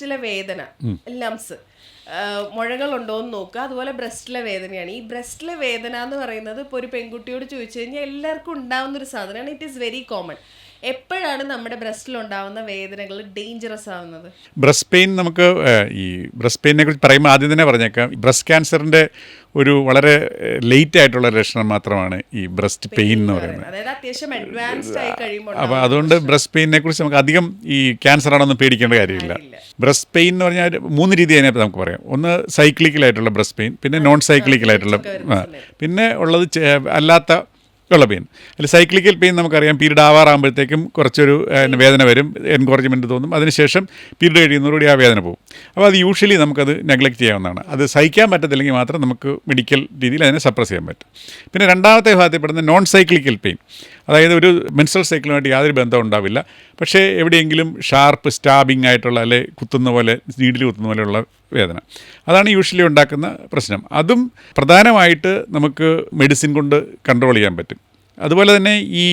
ബ്രസ്റ്റിലെ വേദന ലംസ് മുഴകളുണ്ടോ എന്ന് നോക്കുക. അതുപോലെ ബ്രസ്റ്റിലെ വേദനയാണ്. ഈ ബ്രസ്റ്റിലെ വേദന എന്ന് പറയുന്നത് ഇപ്പോൾ ഒരു പെൺകുട്ടിയോട് ചോദിച്ചു കഴിഞ്ഞാൽ എല്ലാവർക്കും ഉണ്ടാവുന്ന ഒരു സാധനമാണ്. ഇറ്റ് ഈസ് വെരി കോമൺ എപ്പോഴാണ് നമ്മുടെ ബ്രസ്റ്റിൽ ഉണ്ടാവുന്ന വേദനകൾ ഡേഞ്ചറസ് ആവുന്നത്? ബ്രസ്റ്റ് പെയിൻ നമുക്ക് ഈ ബ്രസ്റ്റ് പെയിനെ കുറിച്ച് പറയുമ്പോൾ ആദ്യം തന്നെ പറഞ്ഞേക്കാം. ബ്രസ്റ്റ് ക്യാൻസറിന്റെ ഒരു വളരെ ലേറ്റ് ആയിട്ടുള്ള ലക്ഷണം മാത്രമാണ് ഈ ബ്രസ്റ്റ് പെയിൻ എന്ന് പറയുന്നത്. അപ്പോൾ അതുകൊണ്ട് ബ്രസ്റ്റ് പെയിനെ കുറിച്ച് നമുക്ക് അധികം ഈ ക്യാൻസർ ആണെന്ന് പേടിക്കേണ്ട കാര്യമില്ല. ബ്രസ്റ്റ് പെയിൻ എന്ന് പറഞ്ഞാൽ മൂന്ന് രീതി അതിനകത്ത് നമുക്ക് പറയാം. ഒന്ന് സൈക്ലിക്കലായിട്ടുള്ള ബ്രസ്റ്റ് പെയിൻ പിന്നെ നോൺ സൈക്ലിക്കലായിട്ടുള്ള പിന്നെ ഉള്ളത് അല്ലാത്ത ഉള്ള പെയിൻ. അല്ല സൈക്ലിക്കൽ പെയിൻ നമുക്കറിയാം. പീരീഡ് ആവാറാകുമ്പോഴത്തേക്കും കുറച്ചൊരു വേദന വരും. എൻകറേജ്മെന്റ് തോന്നും. അതിനുശേഷം പീരീഡ് കഴിയുന്നതോടുകൂടി ആ വേദന പോകും. അപ്പോൾ അത് യൂഷ്വലി നമുക്കത് നെഗ്ലക്റ്റ് ചെയ്യാവുന്നതാണ്. അത് സഹിക്കാൻ പറ്റത്തില്ലെങ്കിൽ മാത്രം നമുക്ക് മെഡിക്കൽ രീതിയിൽ അതിനെ സപ്രസ് ചെയ്യാൻ പറ്റും. പിന്നെ രണ്ടാമത്തെ വിഭാഗത്തിൽപ്പെടുന്ന നോൺ സൈക്ലിക്കൽ പെയിൻ അതായത് ഒരു മെൻസൽ സൈക്കിളുമായിട്ട് യാതൊരു ബന്ധവും ഉണ്ടാവില്ല. പക്ഷേ എവിടെയെങ്കിലും ഷാർപ്പ് സ്റ്റാബിംഗ് ആയിട്ടുള്ള അല്ലെ കുത്തുന്ന പോലെ നീഡിൽ കുത്തുന്ന പോലെയുള്ള വേദന. അതാണ് യൂഷ്വലി ഉണ്ടാക്കുന്ന പ്രശ്നം. അതും പ്രധാനമായിട്ട് നമുക്ക് മെഡിസിൻ കൊണ്ട് കൺട്രോൾ ചെയ്യാൻ പറ്റും. അതുപോലെ തന്നെ ഈ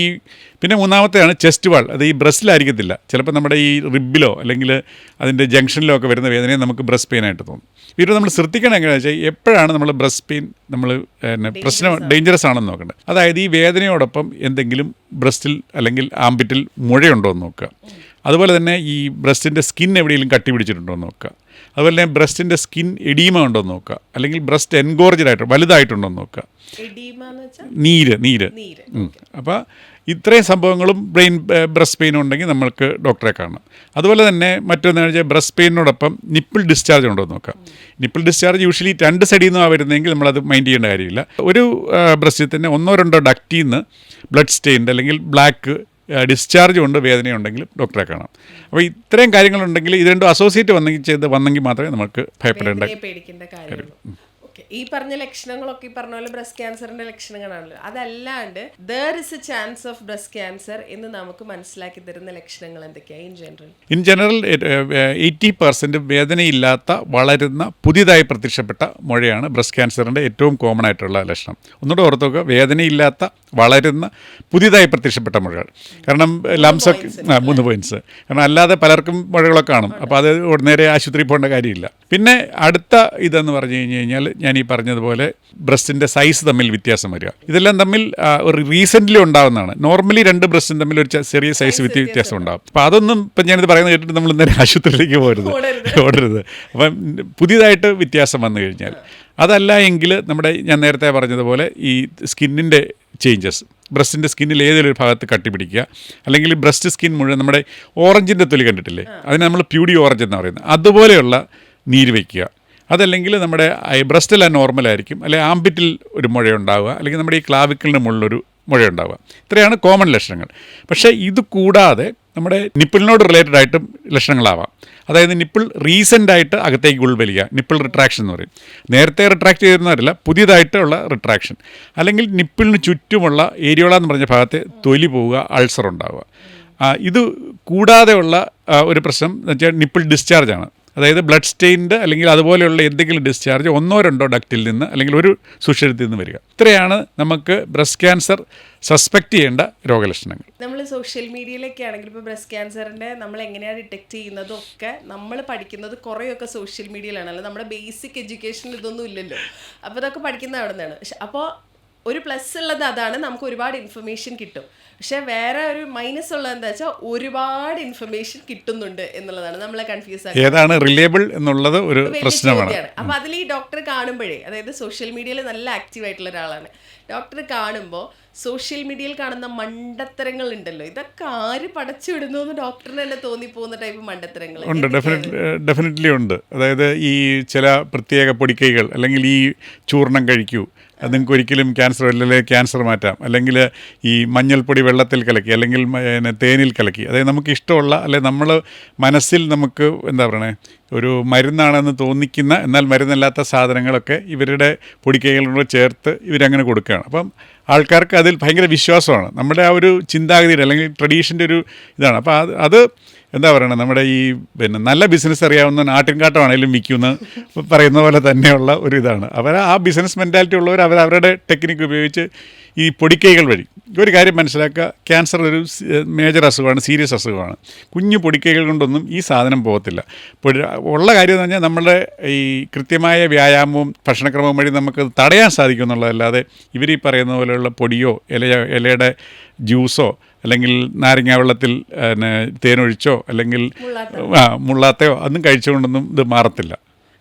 പിന്നെ മൂന്നാമത്തെയാണ് ചെസ്റ്റ് വാൾ അത് ഈ ബ്രസ്റ്റിലായിരിക്കത്തില്ല ചിലപ്പോൾ നമ്മുടെ ഈ റിബിലോ അല്ലെങ്കിൽ അതിന്റെ ജംഗ്ഷനിലോ ഒക്കെ വരുന്ന വേദനയെ നമുക്ക് ബ്രസ്റ്റ് പെയിൻ ആയിട്ട് തോന്നും. ഇത് നമ്മൾ ശ്രദ്ധിക്കണം എങ്ങനെയാണെന്ന് വെച്ചാൽ എപ്പോഴാണ് നമ്മൾ ബ്രസ്റ്റ് പെയിൻ നമ്മൾ പിന്നെ പ്രശ്നം ഡേഞ്ചറസ് ആണെന്ന് നോക്കേണ്ടത്. അതായത് ഈ വേദനയോടൊപ്പം എന്തെങ്കിലും ബ്രസ്റ്റിൽ അല്ലെങ്കിൽ ആംബിറ്റിൽ മുഴയുണ്ടോ എന്ന് നോക്കുക. അതുപോലെ തന്നെ ഈ ബ്രസ്റ്റിന്റെ സ്കിൻ എവിടെയെങ്കിലും കട്ടി പിടിച്ചിട്ടുണ്ടോ എന്ന് നോക്കുക. അതുപോലെ തന്നെ ബ്രസ്റ്റിന്റെ സ്കിൻ എഡീമ ഉണ്ടോ എന്ന് നോക്കുക. അല്ലെങ്കിൽ ബ്രസ്റ്റ് എൻഗോർജഡ് ആയിട്ട് വലുതായിട്ടുണ്ടോ എന്ന് നോക്കുക നീര് നീര്. അപ്പോൾ ഇത്രയും സംഭവങ്ങളും ബ്രെയിൻ ബ്രസ്റ്റ് പെയിൻ ഉണ്ടെങ്കിൽ നമ്മൾക്ക് ഡോക്ടറെ കാണണം. അതുപോലെ തന്നെ മറ്റൊന്ന് വെച്ചാൽ ബ്രസ്റ്റ് പെയിനോടൊപ്പം നിപ്പിൾ ഡിസ്ചാർജ് ഉണ്ടോ എന്ന് നോക്കാം നിപ്പിൾ ഡിസ്ചാർജ് യൂഷ്വലി രണ്ട് സൈഡിൽ നിന്നാണ് വരുന്നതെങ്കിൽ നമ്മളത് മൈൻഡ് ചെയ്യേണ്ട കാര്യമില്ല. ഒരു ബ്രസ്റ്റിൽ തന്നെ ഒന്നോ രണ്ടോ ഡക്റ്റിൽ നിന്ന് ബ്ലഡ് സ്റ്റെയിൻഡ് അല്ലെങ്കിൽ ബ്ലാക്ക് ഡിസ്ചാർജ് ഉണ്ട് വേദനയുണ്ടെങ്കിലും ഡോക്ടറെ കാണാം. അപ്പോൾ ഇത്രയും കാര്യങ്ങളുണ്ടെങ്കിൽ ഇത് രണ്ടും അസോസിയേറ്റ് വന്നെങ്കിൽ ചെയ്ത് വന്നെങ്കിൽ മാത്രമേ നമുക്ക് ഭയപ്പെടേണ്ട കാര്യം കാര്യമുള്ളൂ. ഈ പറഞ്ഞ ലക്ഷണങ്ങളൊക്കെ ഈ പറഞ്ഞ പോലെ ബ്രസ്റ്റ് ക്യാൻസറിന്റെ ലക്ഷണങ്ങളാണല്ലോ. അതല്ലാണ്ട് there is a chance of breast cancer എന്ന് നമുക്ക് മനസ്സിലാക്കി തരുന്ന ലക്ഷണങ്ങൾ എന്തൊക്കെയാണ് in general in general eighty percent വേദനയില്ലാത്ത വളരുന്ന പുതിയതായി പ്രത്യക്ഷപ്പെട്ട മുഴയാണ് ബ്രസ്റ്റ് ക്യാൻസറിന്റെ ഏറ്റവും കോമൺ ആയിട്ടുള്ള ലക്ഷണം. ഒന്നുകൂടെ ഓർത്ത് നോക്കുക വേദനയില്ലാത്ത വളരുന്ന പുതിയതായി പ്രത്യക്ഷപ്പെട്ട മുഴകൾ. കാരണം ലംസ് ഒക്കെ മൂന്ന് പോയിന്റ്സ് കാരണം അല്ലാതെ പലർക്കും മുഴകളൊക്കെ കാണും. അപ്പോൾ അത് ഉടനേരെ ആശുപത്രി പോകേണ്ട കാര്യമില്ല. പിന്നെ അടുത്ത ഇതെന്ന് പറഞ്ഞു കഴിഞ്ഞ് കഴിഞ്ഞാൽ ഞാൻ ഈ പറഞ്ഞതുപോലെ ബ്രസ്റ്റിന്റെ സൈസ് തമ്മിൽ വ്യത്യാസം വരിക. ഇതെല്ലാം തമ്മിൽ ഒരു റീസെന്റ്ലി ഉണ്ടാകുന്നതാണ് നോർമലി രണ്ട് ബ്രസ്റ്റും തമ്മിൽ ഒരു ചെറിയ സൈസ് വ്യത്യാസം ഉണ്ടാകും അപ്പോൾ അതൊന്നും ഇപ്പം ഞാനിത് പറയുന്നത് കേട്ടിട്ട് നമ്മൾ ഇന്നലെ ആശുപത്രിയിലേക്ക് പോരുത്. ഓടരുത്. അപ്പം പുതിയതായിട്ട് വ്യത്യാസം വന്നു കഴിഞ്ഞാൽ അതല്ല എങ്കിൽ നമ്മുടെ ഞാൻ നേരത്തെ പറഞ്ഞതുപോലെ ഈ സ്കിന്നിന്റെ ചേഞ്ചസ് ബ്രസ്റ്റിന്റെ സ്കിന്നിൽ ഏതെങ്കിലും ഒരു ഭാഗത്ത് കട്ടി പിടിക്കുക അല്ലെങ്കിൽ ബ്രസ്റ്റ് സ്കിൻ മുഴുവൻ നമ്മുടെ ഓറഞ്ചിന്റെ തൊലി കണ്ടിട്ടില്ലേ? അതിന് നമ്മൾ പ്യൂഡി ഓറഞ്ച് എന്ന് പറയുന്നത്. അതുപോലെയുള്ള നീര് വയ്ക്കുക അതല്ലെങ്കിൽ നമ്മുടെ ബ്രസ്റ്റിൽ ആ നോർമലായിരിക്കും അല്ലെങ്കിൽ ആംബിറ്റിൽ ഒരു മുഴയുണ്ടാവുക. അല്ലെങ്കിൽ നമ്മുടെ ഈ ക്ലാവിക്കലിന് മുകളിലൊരു മുഴയുണ്ടാവുക. ഇത്രയാണ് കോമൺ ലക്ഷണങ്ങൾ. പക്ഷേ ഇത് കൂടാതെ നമ്മുടെ നിപ്പിളിനോട് റിലേറ്റഡ് ആയിട്ടും ലക്ഷണങ്ങളാവാം. അതായത് നിപ്പിൾ റീസെന്റ് ആയിട്ട് അകത്തേക്ക് ഉൾവലിക്കുക നിപ്പിൾ റിട്രാക്ഷൻ എന്ന് പറയും. നേരത്തെ റിട്രാക്ട് ചെയ്തിരുന്നവരല്ല പുതിയതായിട്ടുള്ള റിട്രാക്ഷൻ അല്ലെങ്കിൽ നിപ്പിളിന് ചുറ്റുമുള്ള ഏരിയോള എന്ന് പറഞ്ഞ ഭാഗത്തെ തൊലി പോവുക അൾസർ ഉണ്ടാവുക. ഇത് കൂടാതെയുള്ള ഒരു പ്രശ്നം എന്ന് വെച്ചാൽ നിപ്പിൾ ഡിസ്ചാർജ് ആണ്. അതായത് ബ്ലഡ് സ്റ്റെയിൻഡ് അല്ലെങ്കിൽ അതുപോലെയുള്ള എന്തെങ്കിലും ഡിസ്ചാർജ് ഒന്നോ രണ്ടോ ഡക്റ്റിൽ നിന്ന് അല്ലെങ്കിൽ ഒരു സുഷിരത്തിൽ നിന്ന് വരിക. ഇത്രയാണ് നമുക്ക് ബ്രസ്റ്റ് ക്യാൻസർ സസ്പെക്ട് ചെയ്യേണ്ട രോഗലക്ഷണങ്ങൾ. നമ്മൾ സോഷ്യൽ മീഡിയയിലൊക്കെ ആണെങ്കിൽ ഇപ്പോൾ ബ്രസ്റ്റ് ക്യാൻസറിന്റെ നമ്മൾ എങ്ങനെയാണ് ഡിറ്റക്ട് ചെയ്യുന്നതൊക്കെ നമ്മൾ പഠിക്കുന്നത് കുറേയൊക്കെ സോഷ്യൽ മീഡിയയിലാണല്ലോ നമ്മുടെ ബേസിക് എഡ്യൂക്കേഷനിൽ ഇതൊന്നും ഇല്ലല്ലോ. അപ്പോൾ ഇതൊക്കെ പഠിക്കുന്നത് അവിടെ നിന്നാണ് അപ്പോൾ ഒരു പ്ലസ് ഉള്ളത് അതാണ്. നമുക്ക് ഒരുപാട് ഇൻഫർമേഷൻ കിട്ടും. പക്ഷെ വേറെ ഒരു മൈനസ് ഉള്ളത് എന്താ വെച്ചാൽ ഒരുപാട് ഇൻഫർമേഷൻ കിട്ടുന്നുണ്ട് എന്നുള്ളതാണ്. നമ്മളെ കൺഫ്യൂസ് ഏതാണ്? റിലയബിൾ എന്നുള്ളത് ഒരു പ്രശ്നമാണ്. അപ്പൊ അതിൽ ഈ ഡോക്ടർ കാണുമ്പോഴേ അതായത് സോഷ്യൽ മീഡിയയിൽ നല്ല ആക്റ്റീവ് ആയിട്ടുള്ള ഒരാളാണ്. ഡോക്ടർ കാണുമ്പോൾ സോഷ്യൽ മീഡിയയിൽ കാണുന്ന മണ്ടത്തരങ്ങൾ ഉണ്ടല്ലോ. ഇതൊക്കെ ആര് പടച്ചു വിടുന്നു എന്ന് ഡോക്ടറിന് തന്നെ തോന്നിപ്പോകുന്ന ടൈപ്പ് മണ്ടത്തരങ്ങൾ. ഉണ്ട്. ഡെഫിനറ്റ്ലി ഉണ്ട്. അതായത് ഈ ചില പ്രത്യേക പൊടിക്കൈകൾ അല്ലെങ്കിൽ ഈ ചൂർണം കഴിക്കൂ. നിങ്ങൾക്ക് ഒരിക്കലും ക്യാൻസർ അല്ലെങ്കിൽ ക്യാൻസർ മാറ്റാം. അല്ലെങ്കിൽ ഈ മഞ്ഞൾപ്പൊടി വെള്ളത്തിൽ കലക്കി അല്ലെങ്കിൽ തേനിൽ കലക്കി. അതായത് നമുക്ക് ഇഷ്ടമുള്ള അല്ലെങ്കിൽ നമ്മൾ മനസ്സിൽ നമുക്ക് എന്താ പറയണേ ഒരു മരുന്നാണെന്ന് തോന്നിക്കുന്ന എന്നാൽ മരുന്നല്ലാത്ത സാധനങ്ങളൊക്കെ ഇവരുടെ പൊടിക്കൈകളോട് ചേർത്ത് ഇവരങ്ങനെ കൊടുക്കുകയാണ്. അപ്പം ആൾക്കാർക്ക് അതിൽ ഭയങ്കര വിശ്വാസമാണ്. നമ്മുടെ ആ ഒരു ചിന്താഗതിയുടെ അല്ലെങ്കിൽ ട്രഡീഷന്റെ ഒരു ഇതാണ്. അപ്പോൾ അത് അത് എന്താ പറയണത്? നമ്മുടെ ഈ പിന്നെ നല്ല ബിസിനസ് അറിയാവുന്ന നാട്ടിൻകാട്ടമാണെങ്കിലും വിൽക്കുന്ന പറയുന്ന പോലെ തന്നെയുള്ള ഒരു ഇതാണ് അവർ ആ ബിസിനസ് മെന്റാലിറ്റി ഉള്ളവർ അവർ അവരുടെ ടെക്നിക്ക് ഉപയോഗിച്ച് ഈ പൊടിക്കൈകൾ വഴി ഒരു കാര്യം മനസ്സിലാക്കുക ക്യാൻസർ ഒരു മേജർ അസുഖമാണ് സീരിയസ് അസുഖമാണ്. കുഞ്ഞു പൊടിക്കൈകൾ കൊണ്ടൊന്നും ഈ സാധനം പോകത്തില്ല. ഉള്ള കാര്യം എന്ന് പറഞ്ഞാൽ നമ്മുടെ ഈ കൃത്യമായ വ്യായാമവും ഭക്ഷണക്രമവും വഴി നമുക്ക് തടയാൻ സാധിക്കും എന്നുള്ളതല്ലാതെ ഇവർ ഈ പറയുന്ന പോലെയുള്ള പൊടിയോ ഇലയോ ഇലയുടെ ജ്യൂസോ അല്ലെങ്കിൽ നാരങ്ങ വെള്ളത്തിൽ പിന്നെ തേനൊഴിച്ചോ അല്ലെങ്കിൽ മുള്ളാത്തയോ അതും കഴിച്ചുകൊണ്ടൊന്നും ഇത് മാറത്തില്ല.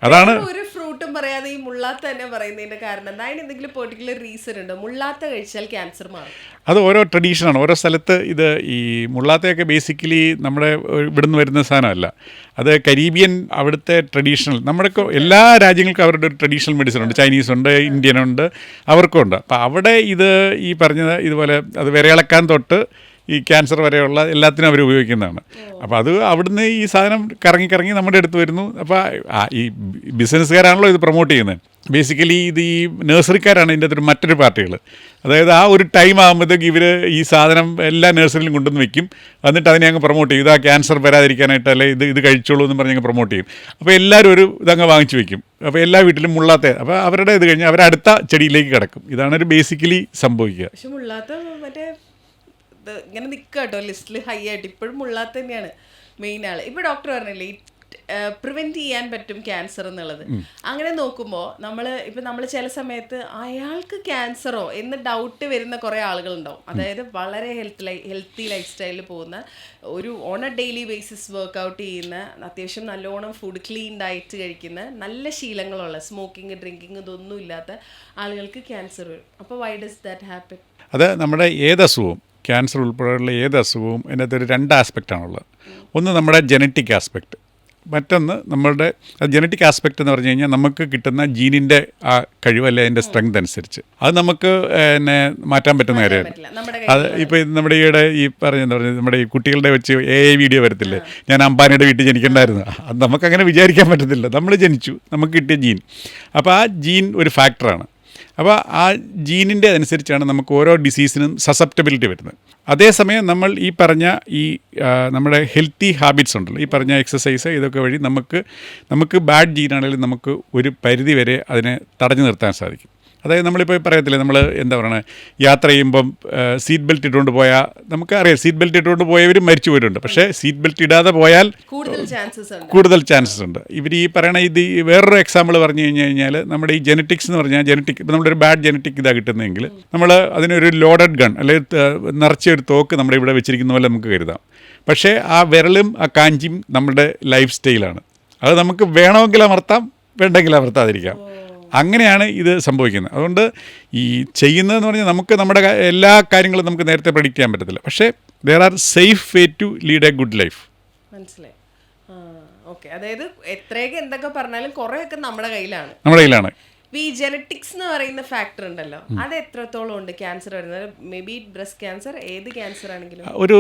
അതാണ് ഒരു ഫ്രൂട്ടും പറയാതെ ഈ മുള്ളാത്ത തന്നെ പറയുന്നതിന്റെ കാരണം. എന്താ അതിന് എന്തെങ്കിലും പെർട്ടിക്കുലർ റീസൺ ഉണ്ടോ? മുള്ളാത്ത കഴിച്ചാൽ ക്യാൻസർ മാറും. അത് ഓരോ ട്രഡീഷനാണ് ഓരോ സ്ഥലത്ത് ഇത് ഈ മുള്ളാത്തയൊക്കെ ബേസിക്കലി നമ്മുടെ ഇവിടുന്ന് വരുന്ന സാധനമല്ല. അത് കരീബിയൻ അവിടുത്തെ ട്രഡീഷണൽ നമ്മുടെ എല്ലാ രാജ്യങ്ങൾക്കും അവരുടെ ഒരു ട്രഡീഷണൽ മെഡിസിൻ ഉണ്ട്. ചൈനീസ് ഉണ്ട് ഇന്ത്യൻ ഉണ്ട് അവർക്കും ഉണ്ട്. അപ്പോൾ അവിടെ ഇത് ഈ പറഞ്ഞത് ഇതുപോലെ അത് വിരയിളക്കാൻ തൊട്ട് ഈ ക്യാൻസർ വരെയുള്ള എല്ലാത്തിനും അവർ ഉപയോഗിക്കുന്നതാണ്. അപ്പോൾ അത് അവിടുന്ന് ഈ സാധനം കറങ്ങി കറങ്ങി നമ്മുടെ അടുത്ത് വരുന്നു. അപ്പോൾ ഈ ബിസിനസ്സുകാരാണല്ലോ ഇത് പ്രൊമോട്ട് ചെയ്യുന്നത്. ബേസിക്കലി ഇത് ഈ നഴ്സറിക്കാരാണ് ഇതിന്റെ അകത്തൊരു മറ്റൊരു പാർട്ടികൾ. അതായത് ആ ഒരു ടൈം ആകുമ്പോഴത്തേക്ക് ഇവർ ഈ സാധനം എല്ലാ നഴ്സറിയിലും കൊണ്ടുവന്ന് വെക്കും. എന്നിട്ട് അതിനെ അങ്ങ് പ്രൊമോട്ട് ചെയ്യും. ഇതാ ക്യാൻസർ വരാതിരിക്കാനായിട്ട് അല്ലെ ഇത് ഇത് കഴിച്ചോളൂ എന്ന് പറഞ്ഞ് അങ്ങ് പ്രൊമോട്ട് ചെയ്യും. അപ്പോൾ എല്ലാവരും ഒരു ഇതങ്ങ് വാങ്ങിച്ചു വെക്കും. അപ്പോൾ എല്ലാ വീട്ടിലും മുള്ളാത്ത അപ്പോൾ അവരുടെ ഇത് കഴിഞ്ഞ് അവരടുത്ത ചെടിയിലേക്ക് കിടക്കും. ഇതാണ് ഒരു ബേസിക്കലി സംഭവിക്കുക പക്ഷെ മുള്ളാത്ത മറ്റേ ഇത് ഇങ്ങനെ നിൽക്കുക കേട്ടോ ലിസ്റ്റിൽ ഹൈ ആയിട്ട്. ഇപ്പോഴും മുള്ളാത്ത തന്നെയാണ് മെയിൻ ആൾ ഇപ്പൊ ഡോക്ടർ പറഞ്ഞില്ലേ പ്രിവെന്റ് ചെയ്യാൻ പറ്റും ക്യാൻസർ എന്നുള്ളത്. അങ്ങനെ നോക്കുമ്പോൾ നമ്മൾ ഇപ്പൊ നമ്മൾ ചില സമയത്ത് അയാൾക്ക് ക്യാൻസറോ എന്ന് ഡൗട്ട് വരുന്ന കുറെ ആളുകളുണ്ടാവും. അതായത് വളരെ ഹെൽത്ത് ലൈ ഹെൽത്തി ലൈഫ് സ്റ്റൈലിൽ പോകുന്ന ഒരു on a daily basis workout ചെയ്യുന്ന അത്യാവശ്യം നല്ലോണം ഫുഡ് ക്ലീൻ ഡയറ്റ് കഴിക്കുന്ന നല്ല ശീലങ്ങളുള്ള സ്മോക്കിംഗ് ഡ്രിങ്കിങ് ഇതൊന്നും ഇല്ലാത്ത ആളുകൾക്ക് ക്യാൻസർ വരും. അപ്പോൾ വൈ ഡസ് ദാറ്റ് ഹാപ്പൻ അത് നമ്മുടെ ഏത് അസുഖവും ക്യാൻസർ ഉൾപ്പെടെയുള്ള ഏത് അസുഖവും അതിനകത്ത് ഒരു രണ്ട് ആസ്പെക്റ്റാണുള്ളത് ഒന്ന് നമ്മുടെ ജനറ്റിക് ആസ്പെക്റ്റ് മറ്റൊന്ന് നമ്മളുടെ ജനറ്റിക് ആസ്പെക്റ്റ് എന്ന് പറഞ്ഞു കഴിഞ്ഞാൽ നമുക്ക് കിട്ടുന്ന ജീനിന്റെ ആ കഴിവ് അല്ലെങ്കിൽ അതിന്റെ സ്ട്രെങ്ത് അനുസരിച്ച്. അത് നമുക്ക് പിന്നെ മാറ്റാൻ പറ്റുന്ന കാര്യമാണ് അത് ഇപ്പോൾ നമ്മുടെ ഈയിടെ ഈ പറഞ്ഞെന്ന് പറഞ്ഞു പറയുക നമ്മുടെ ഈ കുട്ടികളുടെ വെച്ച് എ ഐ വീഡിയോ വരത്തില്ലേ? ഞാൻ അംബാനിയുടെ വീട്ടിൽ ജനിക്കണ്ടായിരുന്നു. അത് നമുക്കങ്ങനെ വിചാരിക്കാൻ പറ്റത്തില്ല. നമ്മൾ ജനിച്ചു. നമുക്ക് കിട്ടിയ ജീൻ. അപ്പോൾ ആ ജീൻ ഒരു ഫാക്ടറാണ് അപ്പോൾ ആ ജീനിന്റെ അനുസരിച്ചാണ് നമുക്ക് ഓരോ ഡിസീസിനും സസെപ്റ്റബിലിറ്റി വരുന്നത്. അതേസമയം നമ്മൾ ഈ പറഞ്ഞ ഈ നമ്മുടെ ഹെൽത്തി ഹാബിറ്റ്സ് ഉണ്ടല്ലോ ഈ പറഞ്ഞ എക്സസൈസ് ഇതൊക്കെ വഴി നമുക്ക് നമുക്ക് ബാഡ് ജീനാണെങ്കിലും നമുക്ക് ഒരു പരിധി വരെ അതിനെ തടഞ്ഞു നിർത്താൻ സാധിക്കും. അതായത് നമ്മളിപ്പോൾ പറയത്തില്ലേ നമ്മൾ എന്താ പറയുക യാത്ര ചെയ്യുമ്പം സീറ്റ് ബെൽറ്റ് ഇട്ടുകൊണ്ട് പോയാൽ നമുക്കറിയാം സീറ്റ് ബെൽറ്റ് ഇട്ടുകൊണ്ട് പോയവരും മരിച്ചു പോയിട്ടുണ്ട്. പക്ഷേ സീറ്റ് ബെൽറ്റ് ഇടാതെ പോയാൽ കൂടുതൽ ചാൻസസ് ഉണ്ട്. ഇവർ ഈ പറയണ ഇത് വേറൊരു എക്സാമ്പിൾ പറഞ്ഞു കഴിഞ്ഞു കഴിഞ്ഞാൽ നമ്മുടെ ഈ ജനറ്റിക്സ് എന്ന് പറഞ്ഞാൽ ജനറ്റിക് നമ്മുടെ ഒരു ബാഡ് ജനറ്റിക് ഇതാണ് കിട്ടുന്നതെങ്കിൽ നമ്മൾ അതിനൊരു ലോഡഡ് ഗൺ അല്ലെങ്കിൽ നിറച്ച ഒരു തോക്ക് നമ്മുടെ ഇവിടെ വെച്ചിരിക്കുന്ന പോലെ നമുക്ക് കരുതാം. പക്ഷേ ആ വിരലും ആ കാഞ്ചിയും നമ്മുടെ ലൈഫ് സ്റ്റൈലാണ് അത് നമുക്ക് വേണമെങ്കിൽ അമർത്താം വേണ്ടെങ്കിൽ അമർത്താതിരിക്കാം. അങ്ങനെയാണ് ഇത് സംഭവിക്കുന്നത്. അതുകൊണ്ട് ഈ ചെയ്യുന്നതെന്ന് പറഞ്ഞാൽ നമുക്ക് നമ്മുടെ എല്ലാ കാര്യങ്ങളും നമുക്ക് നേരത്തെ പ്രഡിക്റ്റ് ചെയ്യാൻ പറ്റത്തില്ല. പക്ഷേ there are safe way to lead a good life മനസ്സിലായി. ഓക്കെ അതായത് എത്രയൊക്കെ എന്തൊക്കെ പറഞ്ഞാലും കുറെയൊക്കെ നമ്മുടെ കയ്യിലാണ്. നമ്മുടെ കയ്യിലാണ്. ഈ ജനറ്റിക്സ് എന്ന് പറയുന്ന ഫാക്ടർ ഉണ്ടല്ലോ അത് എത്രത്തോളം ഉണ്ട് ക്യാൻസർ വരുന്നത്? മേ ബി ബ്രസ്റ്റ് ക്യാൻസർ ഏത് ക്യാൻസർ ആണെങ്കിലും. ഒരു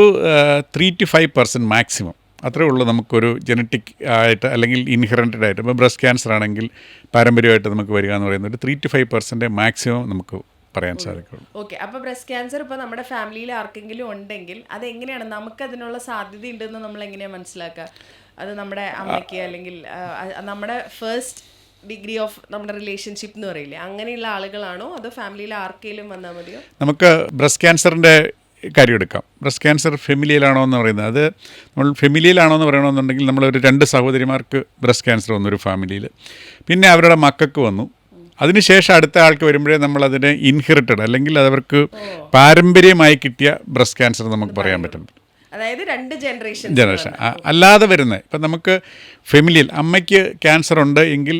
three to five percent maximum അത്രേ ഉള്ളൂ നമുക്കൊരു ജനറ്റിക് ആയിട്ട് അല്ലെങ്കിൽ ഇൻഹെറിറ്റഡ് ആയിട്ട്. ഇപ്പോൾ ബ്രസ്റ്റ് ക്യാൻസർ ആണെങ്കിൽ പാരമ്പര്യമായിട്ട് നമുക്ക് വരിക എന്ന് പറയുന്നത് ഒരു three to five percent maximum നമുക്ക് പറയാൻ സാധിക്കുള്ളൂ. ഓക്കെ അപ്പോൾ ബ്രസ്റ്റ് ക്യാൻസർ ഇപ്പോൾ നമ്മുടെ ഫാമിലിയിൽ ആർക്കെങ്കിലും ഉണ്ടെങ്കിൽ അത് എങ്ങനെയാണ് നമുക്ക് അതിനുള്ള സാധ്യത ഉണ്ടെന്ന് നമ്മൾ എങ്ങനെയാണ് മനസ്സിലാക്കുക അത് നമ്മുടെ അമ്മയ്ക്ക് അല്ലെങ്കിൽ നമ്മുടെ ഫസ്റ്റ് ഡിഗ്രി ഓഫ് നമ്മുടെ റിലേഷൻഷിപ്പ് എന്ന് പറയില്ലേ? അങ്ങനെയുള്ള ആളുകളാണോ? അതോ ഫാമിലിയിൽ ആർക്കെങ്കിലും വന്നാൽ മതിയോ? നമുക്ക് ബ്രസ്റ്റ് ക്യാൻസറിന്റെ കാര്യം എടുക്കാം ബ്രസ്റ്റ് ക്യാൻസർ ഫെമിലിയിലാണോ എന്ന് പറയുന്നത്. അത് നമ്മൾ ഫെമിലിയിലാണോ എന്ന് പറയണമെന്നുണ്ടെങ്കിൽ നമ്മളൊരു രണ്ട് സഹോദരിമാർക്ക് ബ്രസ്റ്റ് ക്യാൻസർ വന്നു ഒരു ഫാമിലിയിൽ. പിന്നെ അവരുടെ മക്കൾക്ക് വന്നു. അതിനുശേഷം അടുത്ത ആൾക്ക് വരുമ്പോഴേ നമ്മൾ അതിനെ ഇൻഹെറിറ്റഡ് അല്ലെങ്കിൽ അതവർക്ക് പാരമ്പര്യമായി കിട്ടിയ ബ്രസ്റ്റ് ക്യാൻസർ നമുക്ക് പറയാൻ പറ്റും. അതായത് രണ്ട് ജനറേഷൻ ജനറേഷൻ അല്ലാതെ വരുന്നത്. ഇപ്പം നമുക്ക് ഫെമിലിയിൽ അമ്മയ്ക്ക് ക്യാൻസർ ഉണ്ട് എങ്കിൽ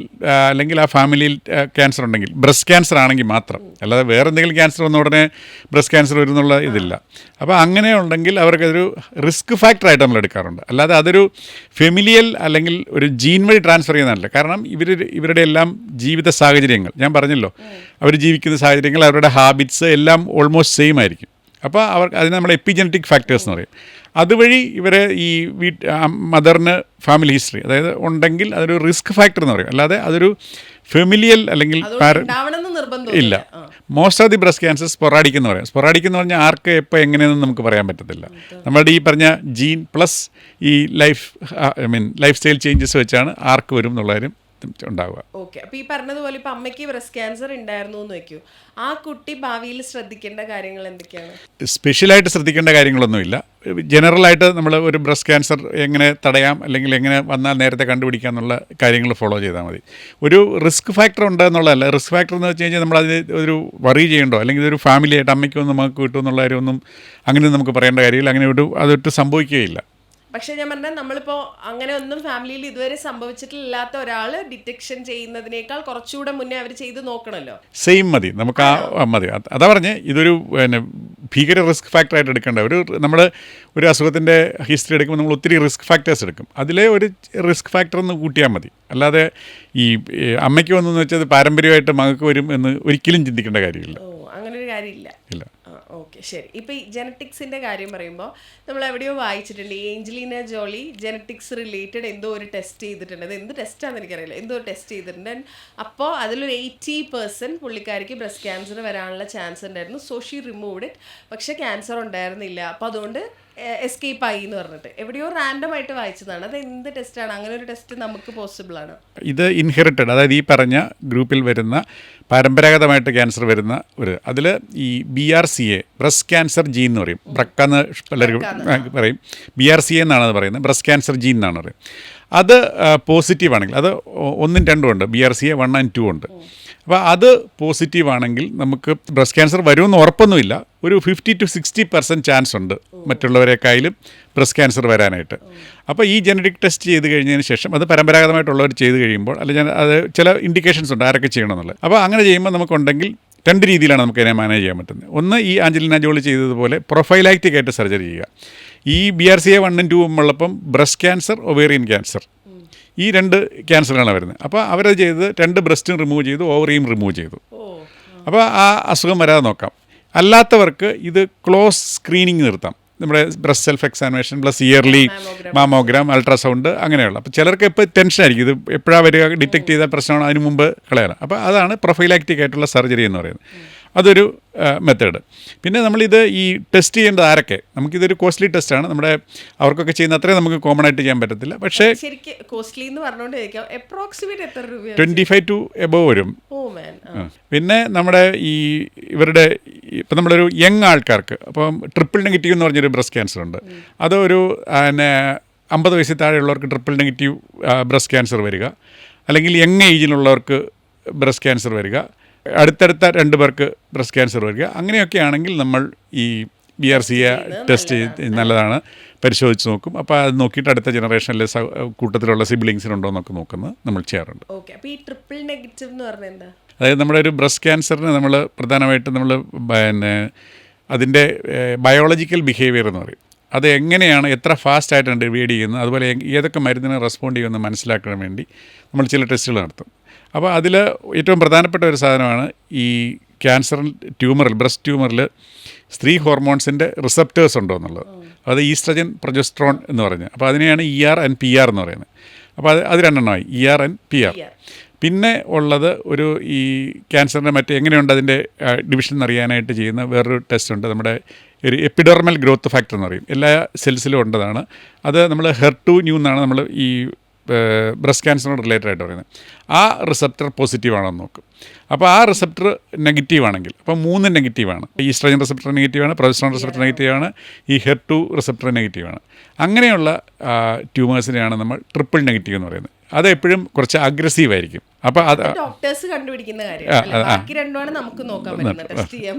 അല്ലെങ്കിൽ ആ ഫാമിലിയിൽ ക്യാൻസർ ഉണ്ടെങ്കിൽ ബ്രസ്റ്റ് ക്യാൻസർ ആണെങ്കിൽ മാത്രം. അല്ലാതെ വേറെ എന്തെങ്കിലും ക്യാൻസർ വന്ന ഉടനെ ബ്രസ്റ്റ് ക്യാൻസർ വരുന്നുള്ള ഇതില്ല. അപ്പോൾ അങ്ങനെ ഉണ്ടെങ്കിൽ അവർക്കതൊരു റിസ്ക് ഫാക്ടറായിട്ട് നമ്മൾ എടുക്കാറുണ്ട്. അല്ലാതെ അതൊരു ഫെമിലിയൽ അല്ലെങ്കിൽ ഒരു ജീൻ വഴി ട്രാൻസ്ഫർ ചെയ്യുന്നതല്ല. കാരണം ഇവർ ഇവരുടെ എല്ലാം ജീവിത സാഹചര്യങ്ങൾ. ഞാൻ പറഞ്ഞല്ലോ. അവർ ജീവിക്കുന്ന സാഹചര്യങ്ങൾ അവരുടെ ഹാബിറ്റ്സ് എല്ലാം ഓൾമോസ്റ്റ് സെയിം ആയിരിക്കും. അപ്പോൾ അവർക്ക് അതിന് നമ്മൾ എപ്പിജനറ്റിക് ഫാക്ടേഴ്സ് എന്ന് പറയും. അതുവഴി ഇവരെ ഈ വീട്ട് മദറിന് ഫാമിലി ഹിസ്റ്ററി അതായത് ഉണ്ടെങ്കിൽ അതൊരു റിസ്ക് ഫാക്ടർ എന്ന് പറയും. അല്ലാതെ അതൊരു ഫെമിലിയൽ അല്ലെങ്കിൽ ഇല്ല. Most of the breast cancer sporadic എന്ന് പറയാം. സ്പൊറാഡിക് എന്ന് പറഞ്ഞാൽ ആർക്ക് എപ്പോൾ എങ്ങനെയെന്ന് നമുക്ക് പറയാൻ പറ്റത്തില്ല. നമ്മളുടെ ഈ പറഞ്ഞ ജീൻ പ്ലസ് ഈ life I mean lifestyle changes വെച്ചാണ് ആർക്ക് വരും എന്നുള്ള കാര്യം ഉണ്ടാവുക. ഓക്കെ. അപ്പൊ ഈ പറഞ്ഞതുപോലെ ഇപ്പൊ അമ്മയ്ക്ക് ബ്രസ്റ്റ് ക്യാൻസർ ഉണ്ടായിരുന്നു എന്ന് വെക്കൂ. ആ കുട്ടി ഭാവിയിൽ ശ്രദ്ധിക്കേണ്ട കാര്യങ്ങൾ എന്തൊക്കെയാണ്? സ്പെഷ്യലായിട്ട് ശ്രദ്ധിക്കേണ്ട കാര്യങ്ങളൊന്നുമില്ല. ജനറലായിട്ട് നമ്മൾ ഒരു ബ്രസ്റ്റ് ക്യാൻസർ എങ്ങനെ തടയാം അല്ലെങ്കിൽ എങ്ങനെ വന്നാൽ നേരത്തെ കണ്ടുപിടിക്കാം എന്നുള്ള കാര്യങ്ങൾ ഫോളോ ചെയ്താൽ മതി. ഒരു റിസ്ക് ഫാക്ടർ ഉണ്ട് എന്നുള്ളതല്ല. റിസ്ക് ഫാക്ടർ എന്ന് വെച്ച് കഴിഞ്ഞാൽ നമ്മൾ അതിന് ഒരു വറി ചെയ്യണ്ടോ? അല്ലെങ്കിൽ ഒരു ഫാമിലി ആയിട്ട് അമ്മയ്ക്കൊന്നും നമുക്ക് കിട്ടും എന്നുള്ള കാര്യമൊന്നും അങ്ങനെ നമുക്ക് പറയേണ്ട കാര്യമില്ല. അങ്ങനെ ഒരു അതൊട്ട് സംഭവിക്കുകയില്ല. പക്ഷെ ഞാൻ പറഞ്ഞ നമ്മളിപ്പോ അങ്ങനെ ഒന്നും ഫാമിലിയിൽ ഇതുവരെ സംഭവിച്ചിട്ടില്ലാത്ത ഒരാൾ ഡിറ്റക്ഷൻ ചെയ്യുന്നതിനേക്കാൾ കുറച്ചുകൂടെ മുന്നേ അവർ ചെയ്ത് നോക്കണല്ലോ. സെയിം മതി. നമുക്ക് ആ മതി. അതാ പറഞ്ഞ് ഇതൊരു പിന്നെ ഭീകര റിസ്ക് ഫാക്ടറായിട്ട് എടുക്കേണ്ട. ഒരു നമ്മൾ ഒരു അസുഖത്തിന്റെ ഹിസ്റ്ററി എടുക്കുമ്പോൾ നമ്മൾ ഒത്തിരി റിസ്ക് ഫാക്ടേഴ്സ് എടുക്കും. അതിലെ ഒരു റിസ്ക് ഫാക്ടർ ഒന്ന് കൂട്ടിയാൽ മതി. അല്ലാതെ ഈ അമ്മയ്ക്ക് വന്നെന്ന് വെച്ചാൽ പാരമ്പര്യമായിട്ട് മകൾക്ക് വരും എന്ന് ഒരിക്കലും ചിന്തിക്കേണ്ട കാര്യമില്ല. അങ്ങനെ ഒരു കാര്യമില്ല. ഇല്ല. ഓക്കെ ശരി. ഇപ്പം ഈ ജനറ്റിക്സിന്റെ കാര്യം പറയുമ്പോൾ നമ്മൾ എവിടെയോ വായിച്ചിട്ടുണ്ട്. ഏഞ്ചലീന ജോളി ജനറ്റിക്സ് റിലേറ്റഡ് എന്തോ ഒരു ടെസ്റ്റ് ചെയ്തിട്ടുണ്ട്. അത് എന്ത് ടെസ്റ്റാണെന്ന് എനിക്കറിയില്ല. എന്തോ ഒരു ടെസ്റ്റ് ചെയ്തിട്ടുണ്ട്. അപ്പോൾ അതിലൊരു എയ്റ്റി പെർസെന്റ് പുള്ളിക്കാരിക്ക് ബ്രസ്റ്റ് ക്യാൻസർ വരാനുള്ള ചാൻസ് ഉണ്ടായിരുന്നു. സോ ഷീ റിമൂവ്ഡ് ഇറ്റ് പക്ഷേ ക്യാൻസർ ഉണ്ടായിരുന്നില്ല. അപ്പോൾ അതുകൊണ്ട് എസ്കേപ്പ് ആയി എന്ന് പറഞ്ഞിട്ട്. എവിടെയോ റാൻഡം ആയിട്ട് വായിച്ചതാണ്. അത് എന്ത് ആണ്? അങ്ങനെ ഒരു ടെസ്റ്റ് നമുക്ക് പോസിബിൾ ആണ്. ഇത് ഇൻഹെറിറ്റഡ് അതായത് ഈ പറഞ്ഞ ഗ്രൂപ്പിൽ വരുന്ന പരമ്പരാഗതമായിട്ട് ക്യാൻസർ വരുന്ന ഒരു അതിൽ ഈ B R C A breast cancer gene എന്ന് പറയും. ബ്രക്ക എന്ന് പലരും പറയും. ബി ആർ സി എ എന്നാണ് അത് പറയുന്നത്. ബ്രസ്റ്റ് ക്യാൻസർ ജീൻ എന്നാണ് പറയും. അത് പോസിറ്റീവ് ആണെങ്കിൽ അത് ഒന്നും രണ്ടും ഉണ്ട്. B R C A one and two ഉണ്ട്. അപ്പോൾ അത് പോസിറ്റീവ് ആണെങ്കിൽ നമുക്ക് ബ്രസ്റ്റ് ക്യാൻസർ വരുമെന്ന് ഉറപ്പൊന്നുമില്ല. ഒരു fifty to sixty percent chance ഉണ്ട് മറ്റുള്ളവരെക്കായാലും ബ്രസ്റ്റ് ക്യാൻസർ വരാനായിട്ട്. അപ്പോൾ ഈ ജനറ്റിക് ടെസ്റ്റ് ചെയ്ത് കഴിഞ്ഞതിന് ശേഷം അത് പരമ്പരാഗതമായിട്ടുള്ളവർ ചെയ്ത് കഴിയുമ്പോൾ അല്ല ഞാൻ അത് ചില ഇൻഡിക്കേഷൻസ് ഉണ്ട് ആരൊക്കെ ചെയ്യണമെന്നുള്ളത്. അപ്പോൾ അങ്ങനെ ചെയ്യുമ്പോൾ നമുക്കുണ്ടെങ്കിൽ രണ്ട് രീതിയിലാണ് നമുക്ക് അതിനെ മാനേജ് ചെയ്യാൻ പറ്റുന്നത്. ഒന്ന് ഈ ആഞ്ചലിന ജോളി ചെയ്തതുപോലെ പ്രൊഫൈലാക്റ്റിക് ആയിട്ട് സർജറി ചെയ്യുക. ഈ ബി ആർ സി എ വണ്ണും ടൂവും ഉള്ളപ്പം ബ്രസ്റ്റ് ക്യാൻസർ ഒവേറിയൻ ക്യാൻസർ ഈ രണ്ട് ക്യാൻസറാണ് വരുന്നത്. അപ്പോൾ അവരത് ചെയ്ത് രണ്ട് ബ്രസ്റ്റും റിമൂവ് ചെയ്തു ഓവറിയും റിമൂവ് ചെയ്തു. അപ്പോൾ ആ. അസുഖം വരാതെ നോക്കാം. അല്ലാത്തവർക്ക് ഇത് ക്ലോസ് സ്ക്രീനിങ് നിർത്താം. നമ്മുടെ breast self examination plus early mammogram ultrasound അങ്ങനെയുള്ള. അപ്പോൾ ചിലർക്ക് ഇപ്പോൾ ടെൻഷനായിരിക്കും ഇത് എപ്പോഴാണ് വരിക ഡിറ്റക്ട് ചെയ്ത പ്രശ്നമാണ് അതിന് മുമ്പ് കളയണം അപ്പോൾ അതാണ് പ്രൊഫൈലാക്റ്റിക് ആയിട്ടുള്ള സർജറി എന്ന് പറയുന്നത്. അതൊരു മെത്തേഡ് പിന്നെ നമ്മളിത് ഈ ടെസ്റ്റ് ചെയ്യേണ്ടത് ആരൊക്കെ? നമുക്കിതൊരു കോസ്റ്റ്ലി ടെസ്റ്റാണ് നമ്മുടെ അവർക്കൊക്കെ ചെയ്യുന്ന അത്രയും നമുക്ക് കോമൺ ആയിട്ട് ചെയ്യാൻ പറ്റത്തില്ല. പക്ഷേ ട്വന്റി ഫൈവ് ടു എബോ വരും. പിന്നെ നമ്മുടെ ഈ ഇവരുടെ ഇപ്പം നമ്മളൊരു യങ് ആൾക്കാർക്ക് അപ്പം ട്രിപ്പിൾ നെഗറ്റീവ് എന്ന് പറഞ്ഞൊരു ബ്രസ്റ്റ് ക്യാൻസർ ഉണ്ട്. അതൊരു പിന്നെ അമ്പത് വയസ്സിൽ താഴെയുള്ളവർക്ക് ട്രിപ്പിൾ നെഗറ്റീവ് ബ്രസ്റ്റ് ക്യാൻസർ വരിക. അല്ലെങ്കിൽ യങ് ഏജിലുള്ളവർക്ക് ബ്രസ്റ്റ് ക്യാൻസർ വരിക. അടുത്തടുത്ത രണ്ട് പേർക്ക് ബ്രസ്റ്റ് ക്യാൻസർ വരിക. അങ്ങനെയൊക്കെ ആണെങ്കിൽ നമ്മൾ ഈ ബി ആർ സി ടെസ്റ്റ് നല്ലതാണ്. പരിശോധിച്ച് നോക്കും. അപ്പോൾ അത് നോക്കിയിട്ട് അടുത്ത ജനറേഷനിലെ കൂട്ടത്തിലുള്ള സിബ്ലിങ്സിനുണ്ടോ എന്നൊക്കെ നോക്കുന്നത് നമ്മൾ ചെയ്യാറുണ്ട്. ഓക്കെ. അപ്പൊ ഈ ട്രിപ്പിൾ നെഗറ്റീവ് എന്ന് പറഞ്ഞാൽ എന്താ? അതായത് നമ്മുടെ ഒരു ബ്രസ്റ്റ് ക്യാൻസറിന് നമ്മൾ പ്രധാനമായിട്ടും നമ്മൾ പിന്നെ അതിന്റെ ബയോളജിക്കൽ ബിഹേവിയർ എന്ന് പറയും. അത് എങ്ങനെയാണ് എത്ര ഫാസ്റ്റ് ആയിട്ടാണ് ഡിവൈഡ് ചെയ്യുന്നത് അതുപോലെ ഏതൊക്കെ മരുന്നിനെ റെസ്പോണ്ട് ചെയ്യുമെന്ന് മനസ്സിലാക്കാൻ വേണ്ടി നമ്മൾ ചില ടെസ്റ്റുകൾ നടത്തും. അപ്പോൾ അതിൽ ഏറ്റവും പ്രധാനപ്പെട്ട ഒരു സാധനമാണ് ഈ ക്യാൻസർ ട്യൂമറിൽ ബ്രസ്റ്റ് ട്യൂമറിൽ സ്ത്രീ ഹോർമോൺസിന്റെ റിസപ്റ്റേഴ്സ് ഉണ്ടോ എന്നുള്ളത് അത് ഈസ്ട്രജൻ പ്രൊജസ്ട്രോൺ എന്ന് പറഞ്ഞ്. അപ്പോൾ അതിനെയാണ് E R and P R എന്ന് പറയുന്നത്. അപ്പോൾ അത് അത് രണ്ടെണ്ണമായി. E R and P R. പിന്നെ ഉള്ളത് ഒരു ഈ ക്യാൻസറിന്റെ മറ്റ് എങ്ങനെയുണ്ട് അതിന്റെ ഡിവിഷൻ എന്നറിയാനായിട്ട് ചെയ്യുന്ന വേറൊരു ടെസ്റ്റ് ഉണ്ട്. നമ്മുടെ ഒരു എപ്പിഡോർമൽ ഗ്രോത്ത് ഫാക്ടർ എന്ന് പറയും. എല്ലാ സെൽസിലും ഉണ്ടതാണ്. അത് നമ്മൾ ഹെർട്ടു ന്യൂ എന്നാണ് നമ്മൾ ഈ ബ്രസ്റ്റ് ക്യാൻസറിനോട് റിലേറ്റഡ് ആയിട്ട് പറയുന്നത്. ആ റിസപ്റ്റർ പോസിറ്റീവ് ആണെന്ന് നോക്കും. അപ്പോൾ ആ റിസപ്റ്റർ നെഗറ്റീവ് ആണെങ്കിൽ അപ്പോൾ മൂന്ന് നെഗറ്റീവാണ് ഈസ്ട്രജൻ റിസപ്റ്റർ നെഗറ്റീവാണ് പ്രൊജസ്ട്രോൺ റിസപ്റ്റർ നെഗറ്റീവാണ് ഈ ഹെർ ടു റിസപ്റ്റർ നെഗറ്റീവാണ് അങ്ങനെയുള്ള ട്യൂമേഴ്സിനെയാണ് നമ്മൾ ട്രിപ്പിൾ നെഗറ്റീവ് എന്ന് പറയുന്നത്. അത് എപ്പോഴും കുറച്ച് അഗ്രസീവ് ആയിരിക്കും. അപ്പോൾ അത് ഡോക്ടേഴ്സ് കണ്ടുപിടിക്കുന്ന കാര്യം. ബാക്കി രണ്ടുമാണ് നമുക്ക് നോക്കാൻ പറ്റുന്നത്. ടെസ്റ്റ് ചെയ്യാൻ